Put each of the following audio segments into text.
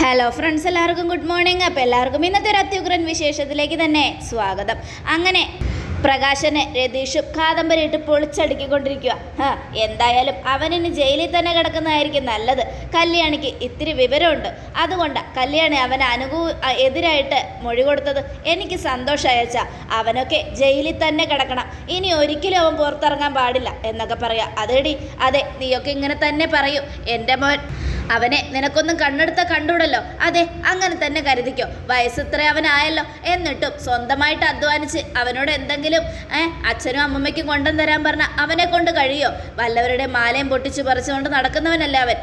Hello friends എല്ലാവർക്കും good morning അപ്പോൾ എല്ലാവർക്കും ഇന്നത്തെ ഒരു അത്യുഗ്രൻ വിശേഷത്തിലേക്ക് തന്നെ സ്വാഗതം. അങ്ങനെ പ്രകാശനെ രതീഷും കാദംബരിയിട്ട് പൊളിച്ചടുക്കിക്കൊണ്ടിരിക്കുക ഹാ എന്തായാലും അവനിന് ജയിലിൽ തന്നെ കിടക്കുന്നതായിരിക്കും നല്ലത്. കല്യാണിക്ക് ഇത്തിരി വിവരമുണ്ട്. അതുകൊണ്ട് കല്യാണി അവന് അനുകൂ എതിരായിട്ട് മൊഴി കൊടുത്തത്. എനിക്ക് സന്തോഷമായച്ച അവനൊക്കെ ജയിലിൽ തന്നെ കിടക്കണം. ഇനി ഒരിക്കലും അവൻ പുറത്തിറങ്ങാൻ പാടില്ല എന്നൊക്കെ പറയാം. അതേടി അതെ നീയൊക്കെ ഇങ്ങനെ തന്നെ പറയൂ. എന്റെ മോൻ അവനെ നിനക്കൊന്നും കണ്ണെടുത്ത കണ്ടൂടല്ലോ അതെ അങ്ങനെ തന്നെ കരുതിക്കോ. വയസ്സ് ഇത്ര അവനായല്ലോ. എന്നിട്ടും സ്വന്തമായിട്ട് അധ്വാനിച്ച് അവനോട് എന്തെങ്കിലും അച്ഛനും അമ്മമ്മയ്ക്കും കൊണ്ടു തരാൻ പറഞ്ഞ അവനെ കൊണ്ട് കഴിയോ? വല്ലവരുടെ മാലയും പൊട്ടിച്ച് പറിച്ചുകൊണ്ട് നടക്കുന്നവനല്ലേ അവൻ.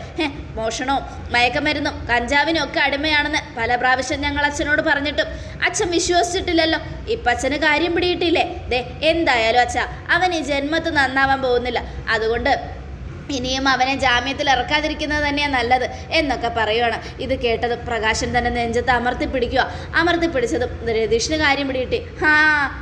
മോഷണവും മയക്കമരുന്നും കഞ്ചാവിനും ഒക്കെ അടിമയാണെന്ന് പല പ്രാവശ്യം ഞങ്ങൾ അച്ഛനോട് പറഞ്ഞിട്ടും അച്ഛൻ വിശ്വസിച്ചിട്ടില്ലല്ലോ. ഇപ്പം അച്ഛന് കാര്യം പിടിയിട്ടില്ലേ? ദേ എന്തായാലും അച്ഛ അവൻ ഈ ജന്മത്ത് നന്നാവാൻ പോകുന്നില്ല. അതുകൊണ്ട് ഇനിയും അവനെ ജാമ്യത്തിൽ ഇറക്കാതിരിക്കുന്നത് തന്നെയാണ് നല്ലത് എന്നൊക്കെ പറയുവാണ്. ഇത് കേട്ടത് പ്രകാശൻ തന്നെ നെഞ്ചത്ത് അമർത്തി പിടിക്കുക. അമർത്തി പിടിച്ചതും രതീഷിന് കാര്യം പിടികിട്ടി. ഹാ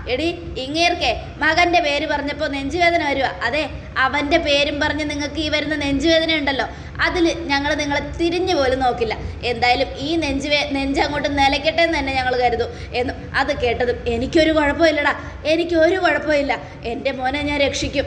എടി ഇങ്ങേർക്കേ മകന്റെ പേര് പറഞ്ഞപ്പോൾ നെഞ്ചുവേദന വരിക അതെ അവന്റെ പേരും പറഞ്ഞ് നിങ്ങൾക്ക് ഈ വരുന്ന നെഞ്ചുവേദന ഉണ്ടല്ലോ അതിൽ ഞങ്ങൾ നിങ്ങളെ തിരിഞ്ഞു പോലും നോക്കില്ല. എന്തായാലും ഈ നെഞ്ചുവേ നെഞ്ച് അങ്ങോട്ട് നിലയ്ക്കട്ടെ എന്ന് തന്നെ ഞങ്ങൾ കരുതും എന്നും അത് കേട്ടതും എനിക്കൊരു കുഴപ്പമില്ലടാ. എനിക്കൊരു കുഴപ്പമില്ല. എന്റെ മോനെ ഞാൻ രക്ഷിക്കും.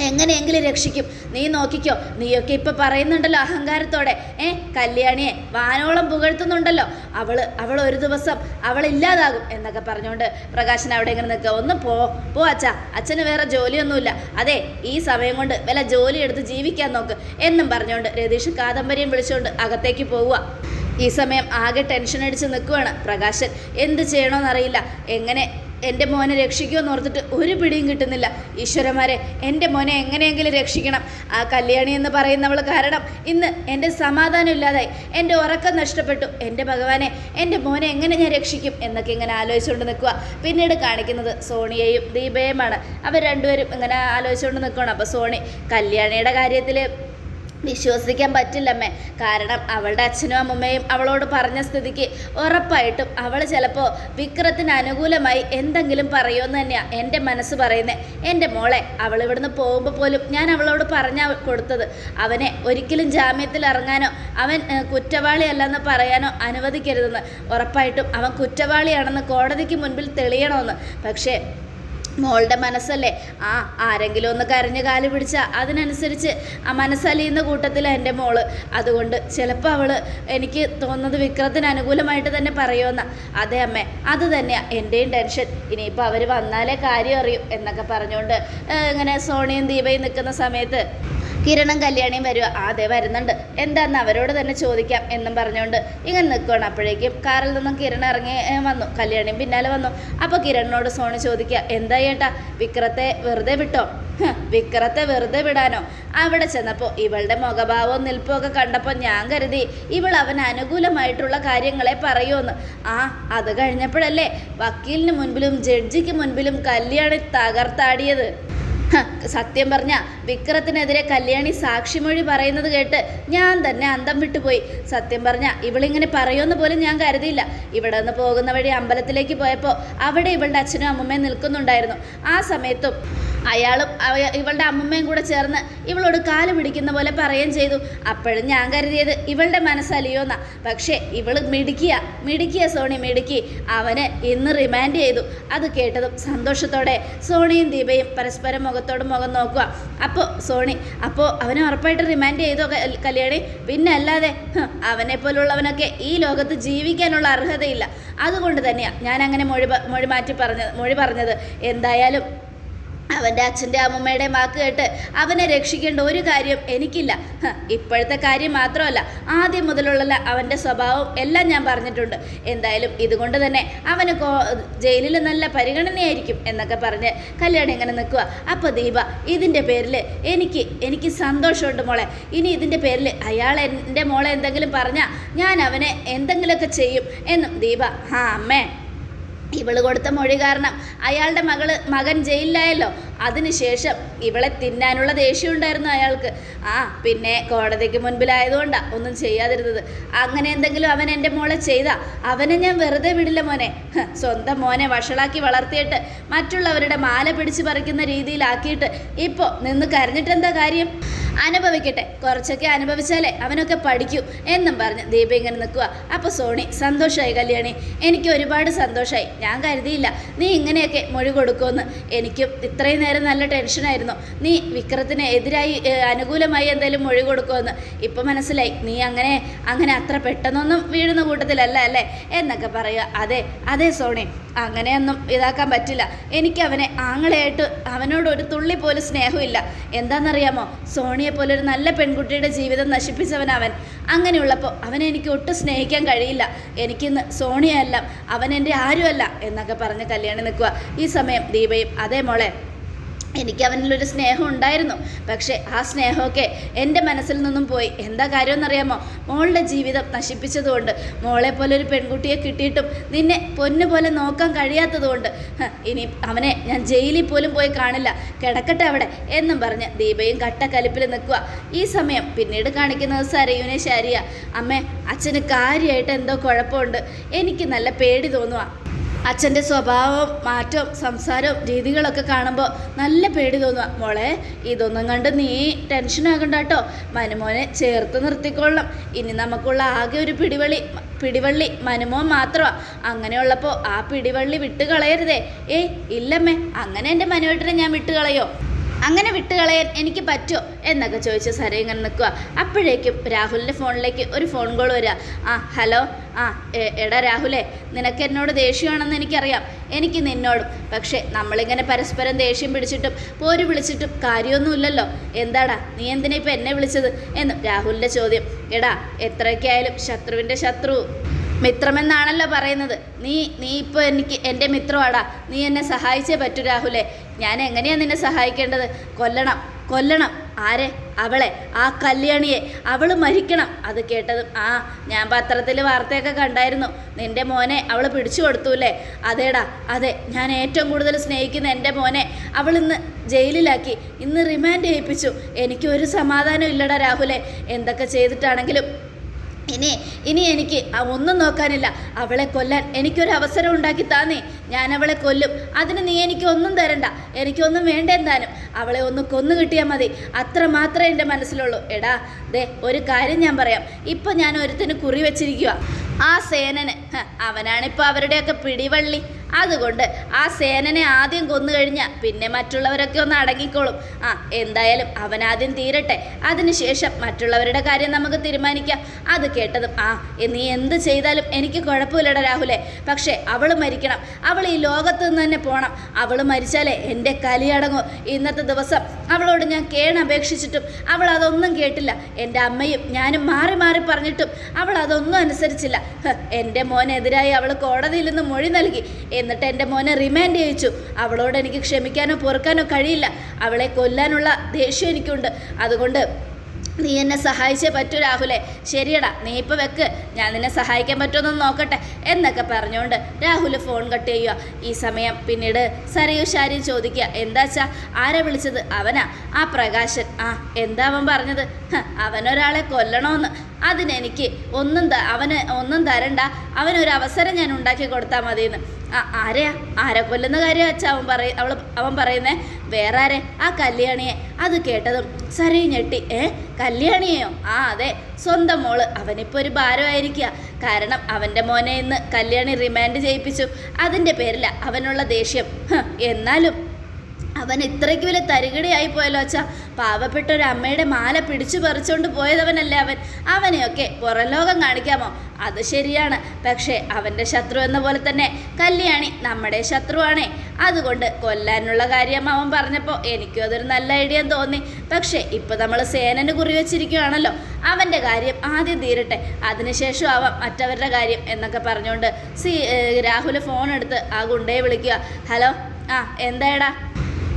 എങ്ങനെയെങ്കിലും രക്ഷിക്കും. നീ നോക്കിക്കോ. നീയൊക്കെ ഇപ്പൊ പറയുന്നുണ്ടല്ലോ അഹങ്കാരത്തോടെ. ഏ കല്യാണിയെ വാനോളം പുകഴ്ത്തുന്നുണ്ടല്ലോ. അവൾ അവൾ ഒരു ദിവസം അവൾ ഇല്ലാതാകും എന്നൊക്കെ പറഞ്ഞുകൊണ്ട് പ്രകാശൻ അവിടെ ഇങ്ങനെ നിൽക്കുക. ഒന്ന് പോ പോ അച്ഛ. അച്ഛന് വേറെ ജോലിയൊന്നുമില്ല. അതെ ഈ സമയം കൊണ്ട് വല്ല ജോലി എടുത്ത് ജീവിക്കാൻ നോക്ക്. എന്നും പറഞ്ഞുകൊണ്ട് രതീഷ് കാദംബരിയും വിളിച്ചുകൊണ്ട് അകത്തേക്ക് പോവുക. ഈ സമയം ആകെ ടെൻഷൻ അടിച്ച് നിൽക്കുവാണ് പ്രകാശൻ. എന്ത് ചെയ്യണമെന്നറിയില്ല എങ്ങനെ എന്റെ മോനെ രക്ഷിക്കുമെന്ന് ഓർത്തിട്ട് ഒരു പിടിയും കിട്ടുന്നില്ല. ഈശ്വരന്മാരെ എന്റെ മോനെ എങ്ങനെയെങ്കിലും രക്ഷിക്കണം. ആ കല്യാണി എന്ന് പറയുന്നവൾ കാരണം ഇന്ന് എന്റെ സമാധാനം ഇല്ലാതായി. എന്റെ ഉറക്കം നഷ്ടപ്പെട്ടു. എന്റെ ഭഗവാനെ എന്റെ മോനെ എങ്ങനെ ഞാൻ രക്ഷിക്കും? എന്നൊക്കെ ഇങ്ങനെ ആലോചിച്ചുകൊണ്ട് നിൽക്കുക പിന്നീട് കാണിക്കുന്നത് സോണിയയും ദീപയുമാണ്. അവർ രണ്ടുപേരും ഇങ്ങനെ ആലോചിച്ചുകൊണ്ട് നിൽക്കുകയാണ് അപ്പോൾ സോണി കല്യാണിയുടെ കാര്യത്തിൽ വിശ്വസിക്കാൻ പറ്റില്ലമ്മേ. കാരണം അവളുടെ അച്ഛനും അമ്മമ്മയും അവളോട് പറഞ്ഞ സ്ഥിതിക്ക് ഉറപ്പായിട്ടും അവൾ ചിലപ്പോൾ വിക്രത്തിന് അനുകൂലമായി എന്തെങ്കിലും പറയുമെന്ന് തന്നെയാണ് എന്റെ മനസ്സ് പറയുന്നത് എന്റെ മോളെ അവൾ ഇവിടുന്ന് പോകുമ്പോൾ പോലും ഞാൻ അവളോട് പറഞ്ഞ കൊടുത്തത്. അവനെ ഒരിക്കലും ജാമ്യത്തിൽ ഇറങ്ങാനോ അവൻ കുറ്റവാളിയല്ലെന്ന് പറയാനോ അനുവദിക്കരുതെന്ന്. ഉറപ്പായിട്ടും അവൻ കുറ്റവാളിയാണെന്ന് കോടതിക്ക് മുൻപിൽ തെളിയണമെന്ന്. പക്ഷേ മോളുടെ മനസ്സല്ലേ? ആ ആരെങ്കിലും ഒന്ന് കരഞ്ഞ് കാൽ പിടിച്ചാൽ അതിനനുസരിച്ച് ആ മനസ്സലിയുന്ന കൂട്ടത്തിൽ എന്റെ മോൾ. അതുകൊണ്ട് ചിലപ്പോൾ അവൾ എനിക്ക് തോന്നുന്നത് വിക്രത്തിന് അനുകൂലമായിട്ട് തന്നെ പറയുമെന്ന. അതെ അമ്മേ അത് തന്നെയാണ് എന്റെയും ടെൻഷൻ. ഇനിയിപ്പോൾ അവർ വന്നാലേ കാര്യം അറിയും എന്നൊക്കെ പറഞ്ഞുകൊണ്ട് ഇങ്ങനെ സോണിയും ദീപയും നിൽക്കുന്ന സമയത്ത് കിരണും കല്യാണിയും വരുക അതെ വരുന്നുണ്ട്. എന്താന്ന് അവരോട് തന്നെ ചോദിക്കാം എന്നും പറഞ്ഞുകൊണ്ട് ഇങ്ങനെ നിൽക്കുകയാണ് അപ്പോഴേക്കും കാറിൽ നിന്നും കിരൺ ഇറങ്ങി വന്നു. കല്യാണിയും പിന്നാലെ വന്നു. അപ്പോൾ കിരണിനോട് സോണി ചോദിക്കുക എന്താ ചേട്ടാ വിക്രത്തെ വെറുതെ വിട്ടോ? വിക്രത്തെ വെറുതെ വിടാനോ? അവിടെ ചെന്നപ്പോൾ ഇവളുടെ മുഖഭാവവും നിൽപ്പൊക്കെ കണ്ടപ്പോൾ ഞാൻ കരുതി ഇവൾ അവൻ അനുകൂലമായിട്ടുള്ള കാര്യങ്ങളെ പറയുമെന്ന്. ആ അത് കഴിഞ്ഞപ്പോഴല്ലേ വക്കീലിന് മുൻപിലും ജഡ്ജിക്ക് മുൻപിലും കല്യാണി തകർത്താടിയത്. സത്യം പറഞ്ഞ വിക്രത്തിനെതിരെ കല്യാണി സാക്ഷിമൊഴി പറയുന്നത് കേട്ട് ഞാൻ തന്നെ അന്തം വിട്ടുപോയി. സത്യം പറഞ്ഞ ഇവളിങ്ങനെ പറയുമെന്ന് പോലും ഞാൻ കരുതിയില്ല. ഇവിടെ നിന്ന് പോകുന്ന വഴി അമ്പലത്തിലേക്ക് പോയപ്പോൾ അവിടെ ഇവളുടെ അച്ഛനും അമ്മമ്മയും നിൽക്കുന്നുണ്ടായിരുന്നു. ആ സമയത്തും അയാളും ഇവളുടെ അമ്മമ്മയും കൂടെ ചേർന്ന് ഇവളോട് കാൽ പിടിക്കുന്ന പോലെ പറയുകയും ചെയ്തു. അപ്പോഴും ഞാൻ കരുതിയത് ഇവളുടെ മനസ്സലിയോന്നാ പക്ഷേ ഇവൾ മിടുക്കിയ. മിടുക്കിയ സോണി മിടുക്കി. അവന് ഇന്ന് റിമാൻഡ് ചെയ്തു. അത് കേട്ടതും സന്തോഷത്തോടെ സോണിയും ദീപയും പരസ്പരം മുഖത്തോട് മുഖം നോക്കുക. അപ്പോൾ സോണി അപ്പോൾ അവനെ ഉറപ്പായിട്ട് റിമാൻഡ് ചെയ്തു കല്യാണി? പിന്നെ അല്ലാതെ അവനെ പോലുള്ളവനൊക്കെ ഈ ലോകത്ത് ജീവിക്കാനുള്ള അർഹതയില്ല. അതുകൊണ്ട് തന്നെയാണ് ഞാൻ അങ്ങനെ മൊഴി മൊഴി മാറ്റി പറഞ്ഞത് മൊഴി പറഞ്ഞത്. എന്തായാലും അവന്റെ അച്ഛന്റെ അമ്മമ്മയുടെ വാക്ക് കേട്ട് അവനെ രക്ഷിക്കേണ്ട ഒരു കാര്യം എനിക്കില്ല. ഇപ്പോഴത്തെ കാര്യം മാത്രമല്ല ആദ്യം മുതലുള്ള അവന്റെ സ്വഭാവം എല്ലാം ഞാൻ പറഞ്ഞിട്ടുണ്ട്. എന്തായാലും ഇതുകൊണ്ട് തന്നെ അവന് കോ ജയിലിൽ നല്ല പരിഗണനയായിരിക്കും എന്നൊക്കെ പറഞ്ഞ് കല്യാണം ഇങ്ങനെ നിൽക്കുക. അപ്പോൾ ദീപ ഇതിന്റെ പേരിൽ എനിക്ക് എനിക്ക് സന്തോഷമുണ്ട് മോളെ. ഇനി ഇതിന്റെ പേരിൽ അയാൾ എന്റെ മോളെ എന്തെങ്കിലും പറഞ്ഞാൽ ഞാൻ അവനെ എന്തെങ്കിലുമൊക്കെ ചെയ്യും എന്നും ദീപ ആ അമ്മേ. ഇവൾ കൊടുത്ത മൊഴി കാരണം അയാളുടെ മകൾ മകൻ ജയിലിലായല്ലോ. അതിനുശേഷം ഇവളെ തിന്നാനുള്ള ദേഷ്യം ഉണ്ടായിരുന്നു അയാൾക്ക്. ആ പിന്നെ കോടതിക്ക് മുൻപിലായതുകൊണ്ടാണ് ഒന്നും ചെയ്യാതിരുന്നത്. അങ്ങനെ എന്തെങ്കിലും അവൻ എന്റെ മോളെ ചെയ്താ? അവനെ ഞാൻ വെറുതെ വിടില്ല മോനെ. സ്വന്തം മോനെ വഷളാക്കി വളർത്തിയിട്ട് മറ്റുള്ളവരുടെ മാല പിടിച്ച് പറിക്കുന്ന രീതിയിലാക്കിയിട്ട് ഇപ്പോൾ നിന്ന് കരഞ്ഞിട്ടെന്താ കാര്യം? അനുഭവിക്കട്ടെ. കുറച്ചൊക്കെ അനുഭവിച്ചാലേ അവനൊക്കെ പഠിക്കൂ എന്നും പറഞ്ഞ് ദീപ ഇങ്ങനെ നിൽക്കുക അപ്പോൾ സോണി സന്തോഷമായി കല്യാണി. എനിക്ക് ഒരുപാട് സന്തോഷമായി ഞാൻ കരുതിയില്ല. നീ ഇങ്ങനെയൊക്കെ മൊഴി കൊടുക്കുമെന്ന്. എനിക്കും ഇത്രയും നേരം നല്ല ടെൻഷനായിരുന്നു നീ വിക്രത്തിന് എതിരായി അനുകൂലമായി എന്തായാലും മൊഴി കൊടുക്കുമെന്ന്. ഇപ്പം മനസ്സിലായി. നീ അങ്ങനെ അങ്ങനെ അത്ര പെട്ടെന്നൊന്നും വീഴുന്ന കൂട്ടത്തിലല്ല അല്ലേ? എന്നൊക്കെ പറയുക. അതെ അതെ സോണി. അങ്ങനെയൊന്നും ഇതാക്കാൻ പറ്റില്ല. എനിക്ക് അവനെ ആങ്ങളെയായിട്ട് അവനോട് ഒരു തുള്ളി പോലും സ്നേഹമില്ല. എന്താണെന്നറിയാമോ? സോണിയെ ഒരു നല്ല പെൺകുട്ടിയുടെ ജീവിതം നശിപ്പിച്ചവൻ അവൻ. അങ്ങനെയുള്ളപ്പോൾ അവനെ എനിക്ക് ഒട്ടും സ്നേഹിക്കാൻ കഴിയില്ല. എനിക്കിന്ന് സോണിയല്ല അവൻ എന്റെ ആരുമല്ല എന്നൊക്കെ പറഞ്ഞ് കല്യാണം നിൽക്കുക. ഈ സമയം ദീപയും അതേ മോളെ എനിക്ക് അവനിലൊരു സ്നേഹം ഉണ്ടായിരുന്നു. പക്ഷേ ആ സ്നേഹമൊക്കെ എന്റെ മനസ്സിൽ നിന്നും പോയി. എന്താ കാര്യമെന്നറിയാമോ? മോളുടെ ജീവിതം നശിപ്പിച്ചതുകൊണ്ട് മോളെ പോലെ ഒരു പെൺകുട്ടിയെ കിട്ടിയിട്ടും നിന്നെ പൊന്നു പോലെ നോക്കാൻ കഴിയാത്തതുകൊണ്ട് ഇനി അവനെ ഞാൻ ജയിലിൽ പോലും പോയി കാണില്ല. കിടക്കട്ടെ അവിടെ എന്നും പറഞ്ഞ് ദീപയും കട്ടക്കലിപ്പിൽ നിൽക്കുക. ഈ സമയം പിന്നീട് കാണിക്കുന്നത് സരയുനെ ശരിയ. അമ്മേ അച്ഛന് കാര്യമായിട്ട് എന്തോ കുഴപ്പമുണ്ട്. എനിക്ക് നല്ല പേടി തോന്നുക അച്ഛന്റെ സ്വഭാവം മാറ്റവും സംസാരവും രീതികളൊക്കെ കാണുമ്പോൾ നല്ല പേടി തോന്നുക മോളെ ഇതൊന്നും കണ്ട് നീ ടെൻഷനാകണ്ട കേട്ടോ മനുമോനെ ചേർത്ത് നിർത്തിക്കൊള്ളാം ഇനി നമുക്കുള്ള ആകെ ഒരു പിടിവള്ളി പിടിവള്ളി മനുമോൻ മാത്രമാണ് അങ്ങനെയുള്ളപ്പോൾ ആ പിടിവള്ളി വിട്ട് കളയരുതേ ഏയ് ഇല്ലമ്മേ അങ്ങനെ എന്റെ മനുവേട്ടനെ ഞാൻ വിട്ട് കളയോ അങ്ങനെ വിട്ടുകളയാൻ എനിക്ക് പറ്റുമോ എന്നൊക്കെ ചോദിച്ച് സര ഇങ്ങനെ നിൽക്കുക. അപ്പോഴേക്കും രാഹുലിന്റെ ഫോണിലേക്ക് ഒരു ഫോൺ കോൾ വരിക. ആ ഹലോ ആ എടാ രാഹുലേ നിനക്ക് എന്നോട് ദേഷ്യമാണെന്ന് എനിക്കറിയാം. എനിക്ക് നിന്നോടും. പക്ഷേ നമ്മളിങ്ങനെ പരസ്പരം ദേഷ്യം പിടിച്ചിട്ടും പോര് വിളിച്ചിട്ടും കാര്യമൊന്നുമില്ലല്ലോ. എന്താടാ നീ എന്തിനാ ഇപ്പം എന്നെ വിളിച്ചത്? എന്ന് രാഹുലിന്റെ ചോദ്യം. എടാ എത്രയ്ക്കായാലും ശത്രുവിന്റെ ശത്രു. മിത്രമെന്നാണല്ലോ പറയുന്നത്. നീ നീ ഇപ്പോൾ എനിക്ക് എന്റെ മിത്രമാടാ. നീ എന്നെ സഹായിച്ചേ പറ്റൂ രാഹുലേ. ഞാൻ എങ്ങനെയാണ് നിന്നെ സഹായിക്കേണ്ടത്? കൊല്ലണം കൊല്ലണം. ആരെ? അവളെ. ആ കല്യാണിയെ. അവൾ മരിക്കണം. അത് കേട്ടതും ആ ഞാൻ പത്രത്തിൽ വാർത്തയൊക്കെ കണ്ടായിരുന്നു. നിന്റെ മോനെ അവൾ പിടിച്ചു കൊടുത്തൂല്ലേ അതേടാ അതെ. ഞാൻ ഏറ്റവും കൂടുതൽ സ്നേഹിക്കുന്ന എന്റെ മോനെ അവൾ ഇന്ന് ജയിലിലാക്കി. ഇന്ന് റിമാൻഡ് ചെയ്യിപ്പിച്ചു. എനിക്ക് ഒരു സമാധാനം ഇല്ലടാ രാഹുലെ. എന്തൊക്കെ ചെയ്തിട്ടാണെങ്കിലും ഇനി ഇനി എനിക്ക് ഒന്നും നോക്കാനില്ല. അവളെ കൊല്ലാൻ എനിക്കൊരു അവസരം ഉണ്ടാക്കി താന്നേ. ഞാൻ അവളെ കൊല്ലും. അതിന് നീ എനിക്ക് ഒന്നും തരണ്ട. എനിക്കൊന്നും വേണ്ട എന്താനും. അവളെ ഒന്ന് കൊന്നു കിട്ടിയാൽ മതി. അത്ര മാത്രമേ എന്റെ മനസ്സിലുള്ളൂ. എടാ ദേ ഒരു കാര്യം ഞാൻ പറയാം. ഇപ്പം ഞാൻ ഒരുത്തിന് കുറി വെച്ചിരിക്കുക ആ സേനന്. അവനാണിപ്പോൾ അവരുടെയൊക്കെ പിടിവള്ളി. അതുകൊണ്ട് ആ സേനനെ ആദ്യം കൊന്നു കഴിഞ്ഞാൽ പിന്നെ മറ്റുള്ളവരൊക്കെ ഒന്ന് അടങ്ങിക്കോളും. ആ എന്തായാലും അവനാദ്യം തീരട്ടെ. അതിനുശേഷം മറ്റുള്ളവരുടെ കാര്യം നമുക്ക് തീരുമാനിക്കാം. അത് കേട്ടതും ആ നീ എന്ത് ചെയ്താലും എനിക്ക് കുഴപ്പമില്ലട രാഹുലെ. പക്ഷേ അവൾ മരിക്കണം. അവൾ ഈ ലോകത്ത് നിന്ന് തന്നെ പോകണം അവൾ മരിച്ചാലേ എന്റെ കലിയടങ്ങും ഇന്നത്തെ ദിവസം അവളോട് ഞാൻ കേണപേക്ഷിച്ചിട്ടും അവൾ അതൊന്നും കേട്ടില്ല. എന്റെ അമ്മയും ഞാനും മാറി മാറി പറഞ്ഞിട്ടും അവൾ അതൊന്നും അനുസരിച്ചില്ല. എന്റെ മോനെതിരായി അവൾ കോടതിയിൽ നിന്ന് മൊഴി നൽകി. എന്നിട്ട് എന്റെ മോനെ റിമാൻഡ് ചെയ്യിച്ചു. അവളോട് എനിക്ക് ക്ഷമിക്കാനോ പൊറുക്കാനോ കഴിയില്ല. അവളെ കൊല്ലാനുള്ള ദേഷ്യം എനിക്കുണ്ട്. അതുകൊണ്ട് നീ എന്നെ സഹായിച്ചേ പറ്റൂ രാഹുലെ. ശരിയടാ നീ ഇപ്പോൾ വെക്ക്. ഞാൻ നിന്നെ സഹായിക്കാൻ പറ്റുമെന്നൊന്ന് നോക്കട്ടെ എന്നൊക്കെ പറഞ്ഞുകൊണ്ട് രാഹുൽ ഫോൺ കട്ട് ചെയ്യുക ഈ സമയം പിന്നീട് സരയു ശാരിയും ചോദിക്കുക. എന്താച്ചാ ആരെ വിളിച്ചത്? അവനാ? ആ പ്രകാശൻ. ആ എന്താ അവൻ പറഞ്ഞത്? അവനൊരാളെ കൊല്ലണമെന്ന് അതിനെനിക്ക് ഒന്നും അവന് ഒന്നും തരണ്ട. അവനൊരു അവസരം ഞാൻ ഉണ്ടാക്കി കൊടുത്താൽ മതിയെന്ന്. ആ ആരെയാ? ആരെ കൊല്ലുന്ന കാര്യം വെച്ചാൽ അവൻ പറയ അവൾ അവൻ പറയുന്നേ? വേറെ ആരെ ആ കല്യാണിയെ. അത് കേട്ടതും സരി ഞെട്ടി. ഏ? കല്യാണിയെയോ? ആ അതെ. സ്വന്തം മോൾ. അവനിപ്പോൾ ഒരു ഭാരമായിരിക്കുക കാരണം അവന്റെ മോനെ ഇന്ന് കല്യാണി റിമാൻഡ് ചെയ്യിപ്പിച്ചു. അതിന്റെ പേരില അവനുള്ള ദേഷ്യം. എന്നാലും അവൻ ഇത്രയ്ക്ക് വലിയ തരികിടയായി പോയല്ലോ അച്ഛാ. പാവപ്പെട്ട ഒരു അമ്മയുടെ മാല പിടിച്ചു പറിച്ചുകൊണ്ട് പോയതവനല്ലേ അവൻ. അവനെയൊക്കെ പുറലോകം കാണിക്കാമോ? അത് ശരിയാണ്. പക്ഷേ അവന്റെ ശത്രു എന്ന പോലെ തന്നെ കല്യാണി നമ്മുടെ ശത്രുവാണേ. അതുകൊണ്ട് കൊല്ലാനുള്ള കാര്യം അവൻ പറഞ്ഞപ്പോൾ എനിക്കും അതൊരു നല്ല ഐഡിയ തോന്നി. പക്ഷേ ഇപ്പോൾ നമ്മൾ സേനന് കുറി വെച്ചിരിക്കുകയാണല്ലോ അവന്റെ കാര്യം ആദ്യം തീരട്ടെ. അതിനുശേഷം ആവാം മറ്റവരുടെ കാര്യം എന്നൊക്കെ പറഞ്ഞുകൊണ്ട് സി രാഹുൽ ഫോൺ എടുത്ത് ആ ഗുണ്ടയെ വിളിക്കുക ഹലോ? ആ എന്തായടാ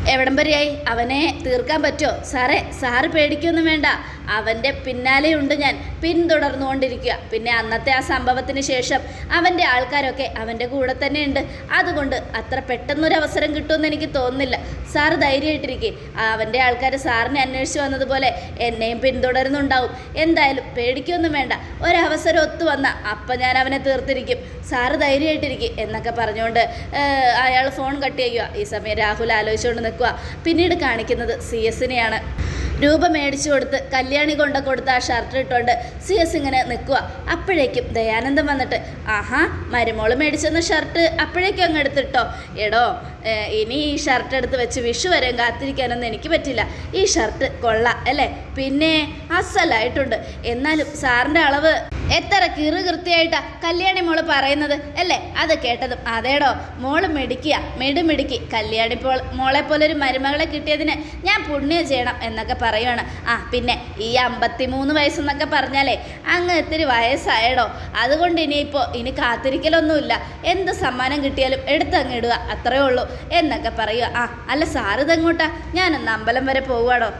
എവിടം വരെയായി അവനെ തീർക്കാൻ പറ്റുമോ സാറേ സാറ് പേടിക്കൊന്നും വേണ്ട. അവന്റെ പിന്നാലെയുണ്ട് ഞാൻ. പിന്തുടർന്നുകൊണ്ടിരിക്കുക. പിന്നെ അന്നത്തെ ആ സംഭവത്തിന് ശേഷം അവന്റെ ആൾക്കാരൊക്കെ അവന്റെ കൂടെ തന്നെ ഉണ്ട്. അതുകൊണ്ട് അത്ര പെട്ടെന്നൊരു അവസരം കിട്ടുമെന്ന് എനിക്ക് തോന്നുന്നില്ല. സാറ് ധൈര്യമായിട്ടിരിക്കെ. അവന്റെ ആൾക്കാർ സാറിനെ അന്വേഷിച്ച് വന്നതുപോലെ എന്നെയും പിന്തുടരുന്നുണ്ടാവും. എന്തായാലും പേടിക്കൊന്നും വേണ്ട. ഒരവസരം ഒത്തു വന്ന അപ്പം ഞാൻ അവനെ തീർത്തിരിക്കും. സാറ് ധൈര്യമായിട്ടിരിക്കും എന്നൊക്കെ പറഞ്ഞുകൊണ്ട് അയാൾ ഫോൺ കട്ട് ചെയ്യുക. ഈ സമയം രാഹുൽ ആലോചിച്ചുകൊണ്ട് നിൽക്കുക പിന്നീട് കാണിക്കുന്നത് സി എസിനെയാണ്. രൂപ മേടിച്ചു കൊടുത്ത് കല്യാണി കൊണ്ട കൊടുത്ത ആ ഷർട്ട് ഇട്ടുകൊണ്ട് സി എസ് ഇങ്ങനെ നിൽക്കുക. അപ്പോഴേക്കും ദയാനന്ദം വന്നിട്ട് ആഹാ മരുമോൾ മേടിച്ചെന്ന ഷർട്ട് അപ്പോഴേക്കും അങ്ങ് എടുത്തിട്ടോ? എടോ ഇനി ഈ ഷർട്ട് എടുത്ത് വെച്ച് വിഷു വരെ കാത്തിരിക്കാനൊന്നും എനിക്ക് പറ്റില്ല. ഈ ഷർട്ട് കൊള്ളാം അല്ലേ? പിന്നെ അസലായിട്ടുണ്ട്. എന്നാലും സാറിന്റെ അളവ് എത്ര കിറു കൃത്യമായിട്ടാ കല്യാണി മോൾ പറയുന്നത് അല്ലേ? അത് കേട്ടതും അതേടോ മോൾ മിടിക്കുക മിടുമിടുക്കി കല്യാണി പോൾ മോളെ പോലെ ഒരു മരുമകളെ കിട്ടിയതിന് ഞാൻ പുണ്യം ചെയ്യണം എന്നൊക്കെ പറയുവാണ്. ആ പിന്നെ ഈ അമ്പത്തിമൂന്ന് വയസ്സെന്നൊക്കെ പറഞ്ഞാലേ അങ്ങ് ഇത്തിരി വയസ്സായടോ. അതുകൊണ്ട് ഇനിയിപ്പോൾ ഇനി കാത്തിരിക്കലൊന്നുമില്ല. എന്ത് സമ്മാനം കിട്ടിയാലും എടുത്തങ്ങ് ഇടുക അത്രേ ഉള്ളൂ എന്നൊക്കെ പറയുക ആ അല്ല സാറിതെങ്ങോട്ടാ? ഞാനൊന്ന് അമ്പലം വരെ പോവുകയാണോ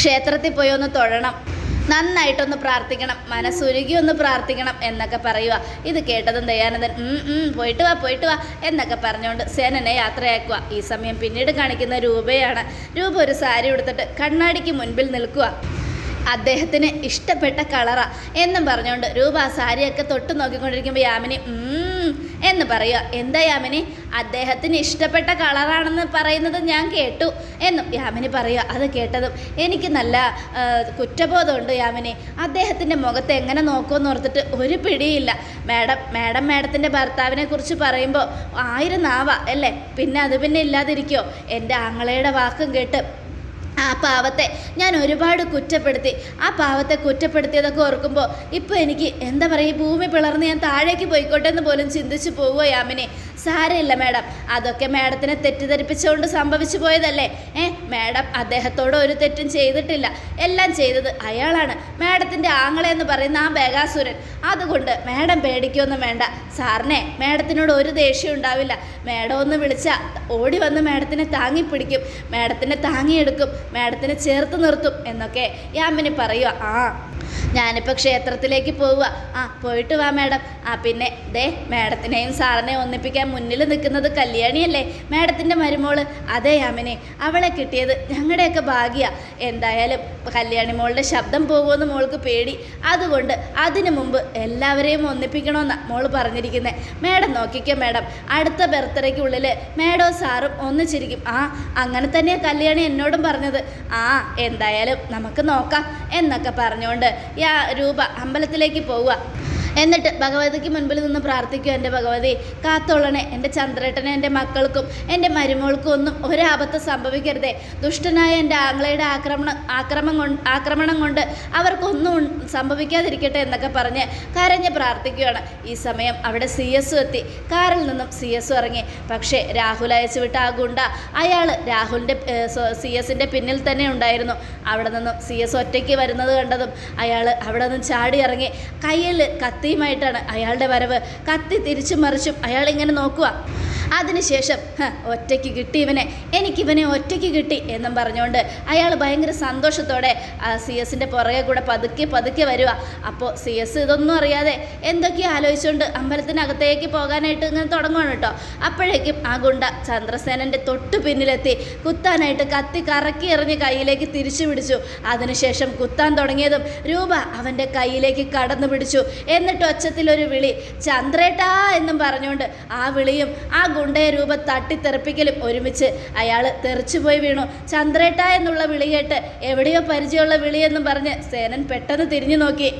ക്ഷേത്രത്തിൽ പോയി ഒന്ന് തൊഴണം. നന്നായിട്ടൊന്ന് പ്രാർത്ഥിക്കണം മനസ്സുരുകി ഒന്ന് പ്രാർത്ഥിക്കണം എന്നൊക്കെ പറയുക ഇത് കേട്ടതും ദയാനന്ദൻ പോയിട്ട് വാ പോയിട്ട് വാ എന്നൊക്കെ പറഞ്ഞുകൊണ്ട് സേനനെ യാത്രയാക്കുക ഈ സമയം പിന്നീട് കാണിക്കുന്ന രൂപയാണ്. രൂപ ഒരു സാരി ഉടുത്തിട്ട് കണ്ണാടിക്ക് മുൻപിൽ നിൽക്കുക അദ്ദേഹത്തിന് ഇഷ്ടപ്പെട്ട കളറാ എന്നും പറഞ്ഞുകൊണ്ട് രൂപ സാരിയൊക്കെ തൊട്ട് നോക്കിക്കൊണ്ടിരിക്കുമ്പോൾ യാമിനി എന്ന് പറയുക എന്താ യാമിനി? അദ്ദേഹത്തിന് ഇഷ്ടപ്പെട്ട കളറാണെന്ന് പറയുന്നത് ഞാൻ കേട്ടു എന്നും യാമിനി പറയുക അത് കേട്ടതും എനിക്ക് നല്ല കുറ്റബോധമുണ്ട് യാമിനി. അദ്ദേഹത്തിന്റെ മുഖത്ത് എങ്ങനെ നോക്കുമെന്ന് ഓർത്തിട്ട് ഒരു പിടിയില്ല. മാഡം മാഡം മാഡത്തിന്റെ ഭർത്താവിനെ കുറിച്ച് പറയുമ്പോൾ ആയിരം നാവ അല്ലേ? പിന്നെ അത് പിന്നെ ഇല്ലാതിരിക്കോ? എന്റെ ആങ്ങളയുടെ വാക്കും കേട്ട് ആ പാവത്തെ ഞാൻ ഒരുപാട് കുറ്റപ്പെടുത്തി. ആ പാവത്തെ കുറ്റപ്പെടുത്തിയതൊക്കെ ഓർക്കുമ്പോൾ ഇപ്പോൾ എനിക്ക് എന്താ പറയുക ഭൂമി പിളർന്ന് ഞാൻ താഴേക്ക് പോയിക്കോട്ടെ എന്ന് പോലും ചിന്തിച്ചു പോവുക യാമിനെ സാരമില്ല മാഡം. അതൊക്കെ മാഡത്തിനെ തെറ്റിദ്ധരിപ്പിച്ചുകൊണ്ട് സംഭവിച്ചു പോയതല്ലേ? ഏ മാഡം അദ്ദേഹത്തോട് ഒരു തെറ്റും ചെയ്തിട്ടില്ല. എല്ലാം ചെയ്തത് അയാളാണ്. മാഡത്തിന്റെ ആങ്ങളെ എന്ന് പറയുന്ന ആ ബേഗാസുരൻ. അതുകൊണ്ട് മാഡം പേടിക്കൊന്നും വേണ്ട. സാറിനെ മാഡത്തിനോട് ഒരു ദേഷ്യം ഉണ്ടാവില്ല. മാഡം ഒന്ന് വിളിച്ചാൽ ഓടി വന്ന് മാഡത്തിനെ താങ്ങി പിടിക്കും മാഡത്തിനെ താങ്ങിയെടുക്കും. മാഡത്തിനെ ചേർത്ത് നിർത്തും എന്നൊക്കെ യാമിനി പറയുക ആ. ഞാനിപ്പോൾ ക്ഷേത്രത്തിലേക്ക് പോവുക. ആ പോയിട്ട് വാ മാഡം. ആ പിന്നെ ദേ മാഡത്തിനെയും സാറിനെയും ഒന്നിപ്പിക്കാൻ മുന്നിൽ നിൽക്കുന്നത് കല്യാണിയല്ലേ? മാഡത്തിന്റെ മരുമോൾ. അതെ യാമിനെ അവളെ കിട്ടിയത് ഞങ്ങളുടെയൊക്കെ ഭാഗ്യ. എന്തായാലും കല്യാണി മോളുടെ ശബ്ദം പോകുമെന്ന് മോൾക്ക് പേടി. അതുകൊണ്ട് അതിനു മുമ്പ് എല്ലാവരെയും ഒന്നിപ്പിക്കണമെന്നാണ് മോൾ പറഞ്ഞിരിക്കുന്നത് മാഡം നോക്കിക്കോ മാഡം. അടുത്ത ബർത്ത്ഡേക്കുള്ളിൽ മാഡവും സാറും ഒന്നിച്ചിരിക്കും. ആ അങ്ങനെ തന്നെയാണ് കല്യാണി എന്നോടും പറഞ്ഞത്. ആ എന്തായാലും നമുക്ക് നോക്കാം എന്നൊക്കെ പറഞ്ഞുകൊണ്ട് രൂപ അമ്പലത്തിലേക്ക് പോവുക. എന്നിട്ട് ഭഗവതിക്ക് മുൻപിൽ നിന്ന് പ്രാർത്ഥിക്കും എന്റെ ഭഗവതി കാത്തോളണേ. എന്റെ ചന്ദ്രേട്ടനെ എന്റെ മക്കൾക്കും എന്റെ മരുമോൾക്കും ഒന്നും ഒരാപത്ത് സംഭവിക്കരുതേ. ദുഷ്ടനായ എന്റെ ആംഗ്ലയുടെ ആക്രമണം ആക്രമം കൊണ്ട് ആക്രമണം കൊണ്ട് അവർക്കൊന്നും സംഭവിക്കാതിരിക്കട്ടെ എന്നൊക്കെ പറഞ്ഞ് കരഞ്ഞ് പ്രാർത്ഥിക്കുകയാണ്. ഈ സമയം അവിടെ സി എസ് എത്തി. കാറിൽ നിന്നും സി എസ് ഇറങ്ങി. പക്ഷേ രാഹുൽ അയച്ചു വിട്ട ആ ഗുണ്ട അയാൾ രാഹുലിന്റെ സി എസിന്റെ പിന്നിൽ തന്നെ ഉണ്ടായിരുന്നു. അവിടെ നിന്നും സി എസ് ഒറ്റയ്ക്ക് വരുന്നത് കണ്ടതും അയാൾ അവിടെ നിന്നും ചാടി ഇറങ്ങി. കയ്യിൽ കത്തിയുമായിട്ടാണ് അയാളുടെ വരവ്. കത്തി തിരിച്ചും മറിച്ചും അയാൾ ഇങ്ങനെ നോക്കുക. അതിനുശേഷം "ഹ, ഒറ്റയ്ക്ക് കിട്ടി ഇവനെ. എനിക്കിവനെ ഒറ്റയ്ക്ക് കിട്ടി എന്നും പറഞ്ഞുകൊണ്ട് അയാൾ ഭയങ്കര സന്തോഷത്തോടെ സി എസിന്റെ പുറകെ കൂടെ പതുക്കെ പതുക്കെ വരിക അപ്പോൾ സി എസ് ഇതൊന്നും അറിയാതെ എന്തൊക്കെയോ ആലോചിച്ചുകൊണ്ട് അമ്പലത്തിനകത്തേക്ക് പോകാനായിട്ട് ഇങ്ങനെ തുടങ്ങുകയാണ് കേട്ടോ. അപ്പോഴേക്കും ആ ഗുണ്ട ചന്ദ്രസേനന്റെ തൊട്ടു പിന്നിലെത്തി. കുത്താനായിട്ട് കത്തി കറക്കി എറിഞ്ഞ് കയ്യിലേക്ക് തിരിച്ചു പിടിച്ചു. അതിനുശേഷം കുത്താൻ തുടങ്ങിയതും രൂപ അവന്റെ കയ്യിലേക്ക് കടന്നു പിടിച്ചു. എന്നിട്ട് ഒച്ചത്തിലൊരു വിളി ചന്ദ്രേട്ടാ എന്നും പറഞ്ഞുകൊണ്ട് ആ വിളിയും ആ ഗുണ്ടയെ രൂപ തട്ടിത്തെറിപ്പിക്കലും ഒരുമിച്ച് അയാൾ തെറിച്ചുപോയി വീണു. ചന്ദ്രേട്ട എന്നുള്ള വിളി കേട്ട് എവിടെയോ പരിചയമുള്ള വിളിയെന്നും പറഞ്ഞ് സേനൻ പെട്ടെന്ന് തിരിഞ്ഞു നോക്കി.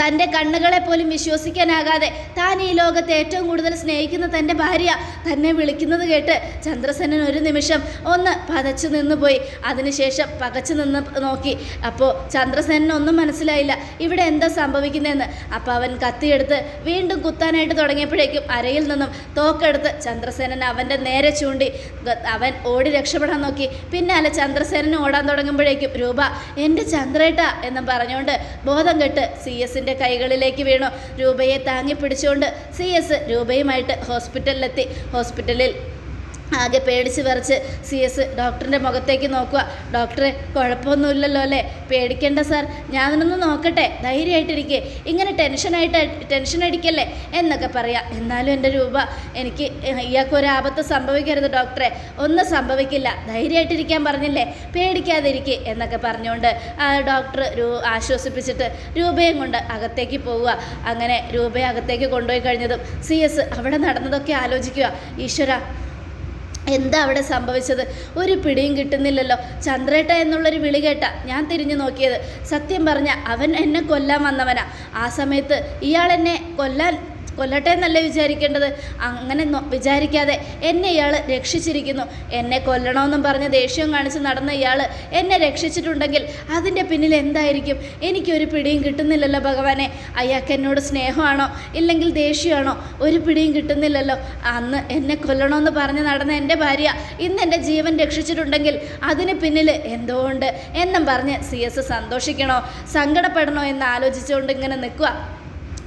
തന്റെ കണ്ണുകളെ പോലും വിശ്വസിക്കാനാകാതെ താൻ ഈ ലോകത്ത് ഏറ്റവും കൂടുതൽ സ്നേഹിക്കുന്ന തന്റെ ഭാര്യ തന്നെ വിളിക്കുന്നത് കേട്ട് ചന്ദ്രസേനൻ ഒരു നിമിഷം ഒന്ന് പതച്ചു നിന്നുപോയി അതിനുശേഷം പകച്ചു നിന്ന് നോക്കി. അപ്പോൾ ചന്ദ്രസേനൻ ഒന്നും മനസ്സിലായില്ല. ഇവിടെ എന്താ സംഭവിക്കുന്നതെന്ന്. അപ്പോൾ അവൻ കത്തിയെടുത്ത് വീണ്ടും കുത്താനായിട്ട് തുടങ്ങിയപ്പോഴേക്കും അരയിൽ നിന്നും തോക്കെടുത്ത് ചന്ദ്രസേനൻ അവന്റെ നേരെ ചൂണ്ടി അവൻ ഓടി രക്ഷപ്പെടാൻ നോക്കി. പിന്നാലെ ചന്ദ്രസേനൻ ഓടാൻ തുടങ്ങുമ്പോഴേക്കും രൂപ എന്റെ ചന്ദ്രേട്ട എന്ന് പറഞ്ഞുകൊണ്ട് ബോധം കെട്ട് സി എസിന്റെ കൈകളിലേക്ക് വീണു. രൂപയെ താങ്ങി പിടിച്ചുകൊണ്ട് സി എസ് രൂപയുമായിട്ട് ഹോസ്പിറ്റലിലെത്തി. ഹോസ്പിറ്റലിൽ ആകെ പേടിച്ച് വിറച്ച് സി എസ് ഡോക്ടറിന്റെ മുഖത്തേക്ക് നോക്കുക. ഡോക്ടറെ കുഴപ്പമൊന്നുമില്ലല്ലോ അല്ലേ? പേടിക്കേണ്ട സാർ ഞാനൊന്ന് നോക്കട്ടെ. ധൈര്യമായിട്ടിരിക്കെ. ഇങ്ങനെ ടെൻഷനായിട്ട് ടെൻഷൻ അടിക്കല്ലേ എന്നൊക്കെ പറയാം. എന്നാലും എന്റെ രൂപ എനിക്ക് ഇയാൾക്ക് ഒരു ആപത്ത് സംഭവിക്കരുത് ഡോക്ടറെ. ഒന്നും സംഭവിക്കില്ല. ധൈര്യമായിട്ടിരിക്കാൻ പറഞ്ഞില്ലേ? പേടിക്കാതിരിക്കെ എന്നൊക്കെ പറഞ്ഞുകൊണ്ട് ആ ഡോക്ടർ രൂ ആശ്വസിപ്പിച്ചിട്ട് രൂപയും കൊണ്ട് അകത്തേക്ക് പോവുക. അങ്ങനെ രൂപയെ അകത്തേക്ക് കൊണ്ടുപോയി കഴിഞ്ഞതും സി എസ് അവിടെ നടന്നതൊക്കെ ആലോചിക്കുക. ഈശ്വര എന്താ അവിടെ സംഭവിച്ചത്? ഒരു പിടിയും കിട്ടുന്നില്ലല്ലോ. ചന്ദ്രേട്ട എന്നുള്ളൊരു വിളി കേട്ട ഞാൻ തിരിഞ്ഞു നോക്കിയത്. സത്യം പറഞ്ഞ അവൻ എന്നെ കൊല്ലാൻ വന്നവനാ. ആ സമയത്ത് ഇയാൾ എന്നെ കൊല്ലാൻ കൊല്ലട്ടെ എന്നല്ല വിചാരിക്കേണ്ടത്? അങ്ങനെ വിചാരിക്കാതെ എന്നെ ഇയാൾ രക്ഷിച്ചിരിക്കുന്നു. എന്നെ കൊല്ലണമെന്നും പറഞ്ഞ് ദേഷ്യം കാണിച്ച് നടന്ന ഇയാൾ എന്നെ രക്ഷിച്ചിട്ടുണ്ടെങ്കിൽ അതിന്റെ പിന്നിൽ എന്തായിരിക്കും? എനിക്കൊരു പിടിയും കിട്ടുന്നില്ലല്ലോ ഭഗവാനെ. അയാൾക്ക് എന്നോട് സ്നേഹമാണോ? ഇല്ലെങ്കിൽ ദേഷ്യമാണോ? ഒരു പിടിയും കിട്ടുന്നില്ലല്ലോ. അന്ന് എന്നെ കൊല്ലണമെന്ന് പറഞ്ഞ് നടന്ന എന്റെ ഭാര്യ ഇന്ന് എന്റെ ജീവൻ രക്ഷിച്ചിട്ടുണ്ടെങ്കിൽ അതിന് പിന്നിൽ എന്തോ ഉണ്ട് എന്നും പറഞ്ഞ് സി എസ് സന്തോഷിക്കണോ? സങ്കടപ്പെടണോ എന്ന് ആലോചിച്ചുകൊണ്ട് ഇങ്ങനെ നിൽക്കുക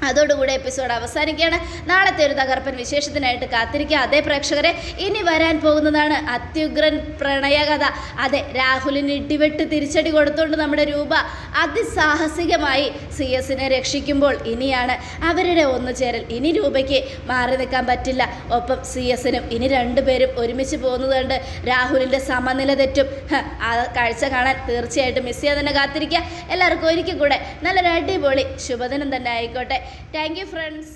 അതോടുകൂടെ എപ്പിസോഡ് അവസാനിക്കുകയാണ്. നാളത്തെ ഒരു തകർപ്പൻ വിശേഷത്തിനായിട്ട് കാത്തിരിക്കുക. അതേ പ്രേക്ഷകരെ ഇനി വരാൻ പോകുന്നതാണ് അത്യുഗ്രൻ പ്രണയകഥ. അതെ രാഹുലിന് ഇടിവെട്ട് തിരിച്ചടി കൊടുത്തുകൊണ്ട് നമ്മുടെ രൂപ അതിസാഹസികമായി സി എസിനെ രക്ഷിക്കുമ്പോൾ ഇനിയാണ് അവരുടെ ഒന്നുചേരൽ ഇനി രൂപയ്ക്ക് മാറി നിൽക്കാൻ പറ്റില്ല. ഒപ്പം സി എസിനും ഇനി രണ്ടുപേരും ഒരുമിച്ച് പോകുന്നത് കണ്ട് രാഹുലിന്റെ സമനില തെറ്റും. ആ കാഴ്ച കാണാൻ തീർച്ചയായിട്ടും മിസ് ചെയ്യാൻ തന്നെ കാത്തിരിക്കുക. എല്ലാവർക്കും ഒരിക്കൽ കൂടെ നല്ലൊരു അടിപൊളി ശുഭദിനം തന്നെ ആയിക്കോട്ടെ. Thank you friends